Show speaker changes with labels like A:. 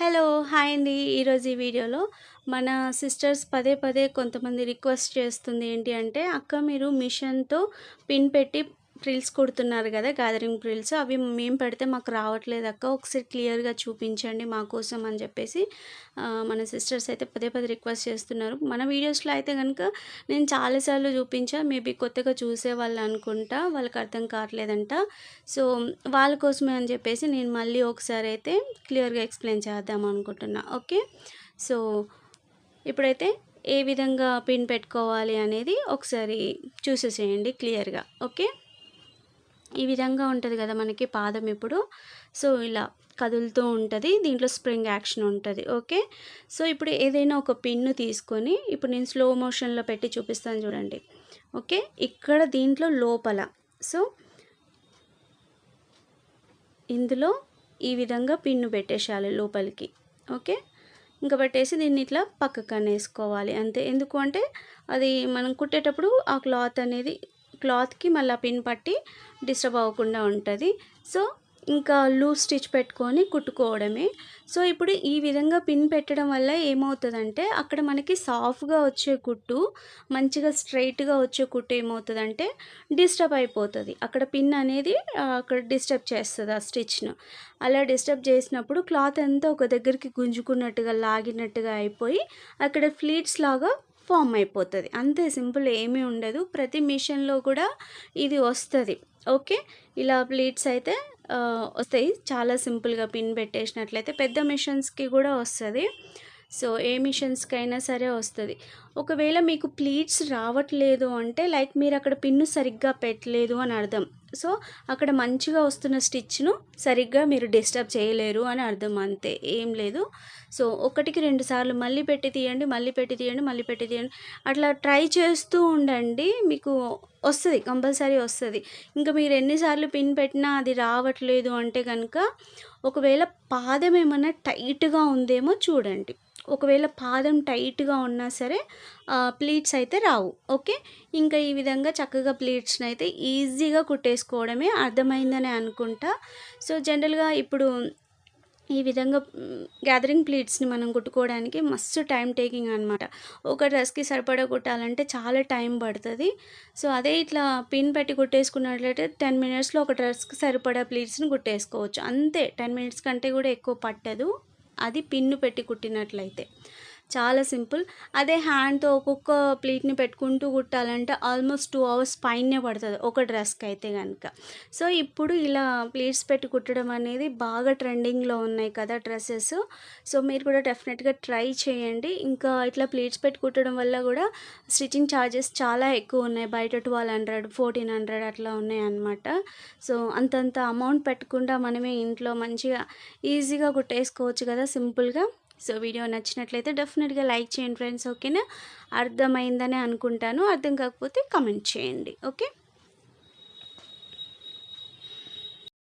A: Hello hi అండి. ఈరోజు ఈ వీడియోలో మన సిస్టర్స్ పదే పదే కొంతమంది రిక్వెస్ట్ చేస్తుంది ఏంటి అంటే అక్క మీరు మిషన్తో పిన్ పెట్టి ప్రిల్స్ కుడుతున్నారు కదా గ్యాదరింగ్ ప్రిల్స్ అవి మేము పెడితే మాకు రావట్లేదు అక్క. ఒకసారి క్లియర్గా చూపించండి మాకోసం అని చెప్పేసి మన సిస్టర్స్ అయితే పదే పదే రిక్వెస్ట్ చేస్తున్నారు. మన వీడియోస్లో అయితే కనుక నేను చాలాసార్లు చూపించా. మేబీ కొత్తగా చూసే వాళ్ళు అనుకుంటా వాళ్ళకి అర్థం కావట్లేదంట. సో వాళ్ళ కోసమే అని చెప్పేసి నేను మళ్ళీ ఒకసారి అయితే క్లియర్గా ఎక్స్ప్లెయిన్ చేద్దాం అనుకుంటున్నా. ఓకే? సో ఇప్పుడైతే ఏ విధంగా పిన్ పెట్టుకోవాలి అనేది ఒకసారి చూసేసేయండి క్లియర్గా ఓకే? ఈ విధంగా ఉంటుంది కదా మనకి పాదం ఇప్పుడు సో ఇలా కదులుతూ ఉంటుంది. దీంట్లో స్ప్రింగ్ యాక్షన్ ఉంటుంది. ఓకే? సో ఇప్పుడు ఏదైనా ఒక పిన్ను తీసుకొని ఇప్పుడు నేను స్లో మోషన్లో పెట్టి చూపిస్తాను చూడండి. ఓకే? ఇక్కడ దీంట్లో లోపల. సో ఇందులో ఈ విధంగా పిన్ను పెట్టేసేయాలి లోపలికి. ఓకే? ఇంకా పెట్టేసి దీన్ని ఇట్లా పక్కకు అనేసుకోవాలి అంతే. ఎందుకు అంటే అది మనం కుట్టేటప్పుడు ఆ క్లాత్ అనేది క్లాత్కి మళ్ళీ పిన్ పట్టి డిస్టర్బ్ అవ్వకుండా ఉంటుంది. సో ఇంకా లూజ్ స్టిచ్ పెట్టుకొని కుట్టుకోవడమే. సో ఇప్పుడు ఈ విధంగా పిన్ పెట్టడం వల్ల ఏమవుతుందంటే అక్కడ మనకి సాఫ్ట్గా వచ్చే కుట్టు మంచిగా స్ట్రైట్గా వచ్చే కుట్టు ఏమవుతుందంటే డిస్టర్బ్ అయిపోతుంది. అక్కడ పిన్ అనేది అక్కడ డిస్టర్బ్ చేస్తుంది ఆ స్టిచ్ను. అలా డిస్టర్బ్ చేసినప్పుడు క్లాత్ అంతా ఒక దగ్గరికి గుంజుకున్నట్టుగా లాగినట్టుగా అయిపోయి అక్కడ ఫ్లీట్స్ లాగా ఫామ్ అయిపోతుంది. అంతే సింపుల్ ఏమీ ఉండదు. ప్రతి మిషన్లో కూడా ఇది వస్తుంది. ఓకే? ఇలా ప్లీట్స్ అయితే వస్తాయి. చాలా సింపుల్గా పిన్ పెట్టేసినట్లయితే పెద్ద మిషన్స్కి కూడా వస్తుంది. సో ఏ మిషన్స్కి అయినా సరే వస్తుంది. ఒకవేళ మీకు ప్లీట్స్ రావట్లేదు అంటే లైక్ మీరు అక్కడ పిన్ను సరిగ్గా పెట్టలేదు అని అర్థం. సో అక్కడ మంచిగా వస్తున్న స్టిచ్ను సరిగ్గా మీరు డిస్టర్బ్ చేయలేరు అని అర్థం అంతే. ఏం లేదు. సో ఒకటికి రెండు సార్లు మళ్ళీ పెట్టి తీయండి మళ్ళీ పెట్టి తీయండి మళ్ళీ పెట్టి తీయండి. అట్లా ట్రై చేస్తూ ఉండండి మీకు వస్తుంది కంపల్సరీ వస్తుంది. ఇంకా మీరు ఎన్నిసార్లు పిన్ పెట్టినా అది రావట్లేదు అంటే కనుక ఒకవేళ పాదం ఏమన్నా టైట్గా ఉందేమో చూడండి. ఒకవేళ పాదం టైట్గా ఉన్నా సరే ప్లీట్స్ అయితే రావు. ఓకే? ఇంకా ఈ విధంగా చక్కగా ప్లీట్స్ని అయితే ఈజీగా కుట్టేసుకోవడమే అర్థమైందని అనుకుంటా. సో జనరల్గా ఇప్పుడు ఈ విధంగా గ్యాదరింగ్ ప్లీట్స్ని మనం కుట్టుకోవడానికి మస్తు టైం టేకింగ్ అనమాట ఒక డ్రెస్కి సరిపడా కుట్టాలంటే చాలా టైం పడుతుంది. సో అదే ఇట్లా పిన్ పెట్టి కుట్టేసుకున్నట్లయితే టెన్ మినిట్స్లో ఒక డ్రెస్కి సరిపడా ప్లీట్స్ని కుట్టేసుకోవచ్చు. అంతే టెన్ మినిట్స్ కంటే కూడా ఎక్కువ పట్టదు. అది పిన్ను పెట్టి కుట్టినట్లయితే. చాలా సింపుల్. అదే హ్యాండ్తో ఒక్కొక్క ప్లీట్ని పెట్టుకుంటూ కుట్టాలంటే ఆల్మోస్ట్ టూ అవర్స్ పైనే పడుతుంది ఒక డ్రెస్కి అయితే కనుక సో ఇప్పుడు ఇలా ప్లీట్స్ పెట్టి కుట్టడం అనేది బాగా ట్రెండింగ్లో ఉన్నాయి కదా డ్రెస్సెస్. సో మీరు కూడా డెఫినెట్గా ట్రై చేయండి. ఇంకా ఇట్లా ప్లీట్స్ పెట్టి కుట్టడం వల్ల కూడా స్టిచ్చింగ్ ఛార్జెస్ చాలా ఎక్కువ ఉన్నాయి. బయట ట్వెల్వ్ హండ్రెడ్ ఫోర్టీన్ హండ్రెడ్ అట్లా ఉన్నాయి అన్నమాట. సో అంతంత అమౌంట్ పెట్టకుండా మనమే ఇంట్లో మంచిగా ఈజీగా కుట్టేసుకోవచ్చు కదా సింపుల్గా. సో వీడియో నచ్చినట్లయితే డెఫినెట్గా లైక్ చేయండి ఫ్రెండ్స్ ఓకేనా? అర్థమైందని అనుకుంటాను. అర్థం కాకపోతే కమెంట్ చేయండి ఓకే?